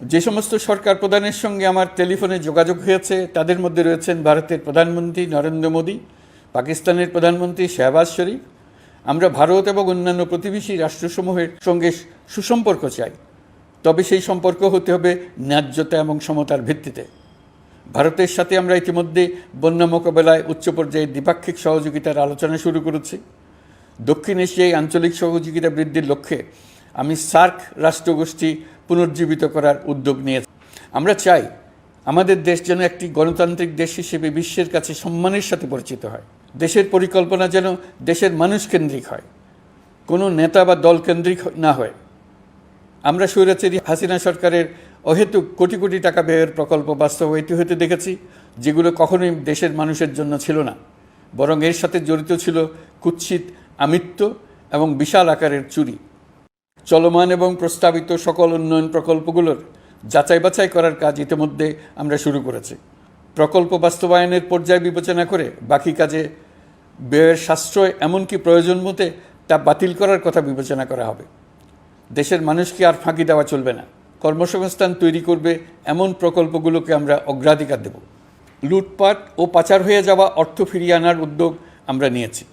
যে সমস্ত সরকার প্রধানের সঙ্গে আমার টেলিফোনে যোগাযোগ হয়েছে, তাদের মধ্যে রয়েছেন ভারতের প্রধানমন্ত্রী নরেন্দ্র মোদী, পাকিস্তানের প্রধানমন্ত্রী শেহবাজ শরীফ। আমরা ভারত এবং অন্যান্য প্রতিবেশী রাষ্ট্রসমূহের সঙ্গে সুসম্পর্ক চাই। তবে সেই সম্পর্ক হতে হবে ন্যায্যতা এবং সমতার ভিত্তিতে। ভারতের সাথে আমরা ইতিমধ্যে বন্যা মোকাবেলায় উচ্চ পর্যায়ে দ্বিপাক্ষিক সহযোগিতার আলোচনা শুরু করেছি। দক্ষিণ এশিয়ায় আঞ্চলিক সহযোগিতা বৃদ্ধির লক্ষ্যে আমি সার্ক রাষ্ট্রগোষ্ঠী পুনর্জীবিত করার উদ্যোগ নিয়েছে। আমরা চাই আমাদের দেশ যেন একটি গণতান্ত্রিক দেশ হিসেবে বিশ্বের কাছে সম্মানের সাথে পরিচিত হয়। দেশের পরিকল্পনা যেন দেশের মানুষ কেন্দ্রিক হয়। কোনো নেতা বা দল কেন্দ্রিক না হয়। আমরা স্বৈরাচারী হাসিনা সরকারের অহেতুক কোটি কোটি টাকা ব্যয়ের প্রকল্প বাস্তবায়িত হতে দেখেছি, যেগুলো কখনোই দেশের মানুষের জন্য ছিল না। বরং এর সাথে জড়িত ছিল কুৎসিত আমিত্ব এবং বিশাল আকারের চুরি। চলমান এবং প্রস্তাবিত সকল উন্নয়ন প্রকল্পগুলোর যাচাই বাছাই করার কাজ ইতিমধ্যে আমরা শুরু করেছি। প্রকল্প বাস্তবায়নের পর্যায় বিবেচনা করে বাকি কাজে ব্যয়ের সাশ্রয় এমনকি প্রয়োজন মতে তা বাতিল করার কথা বিবেচনা করা হবে। দেশের মানুষকে আর ফাঁকি দেওয়া চলবে না। কর্মসংস্থান তৈরি করবে এমন প্রকল্পগুলোকে আমরা অগ্রাধিকার দেব। লুটপাট ও পাচার হয়ে যাওয়া অর্থ ফিরিয়ে আনার উদ্যোগ আমরা নিয়েছি।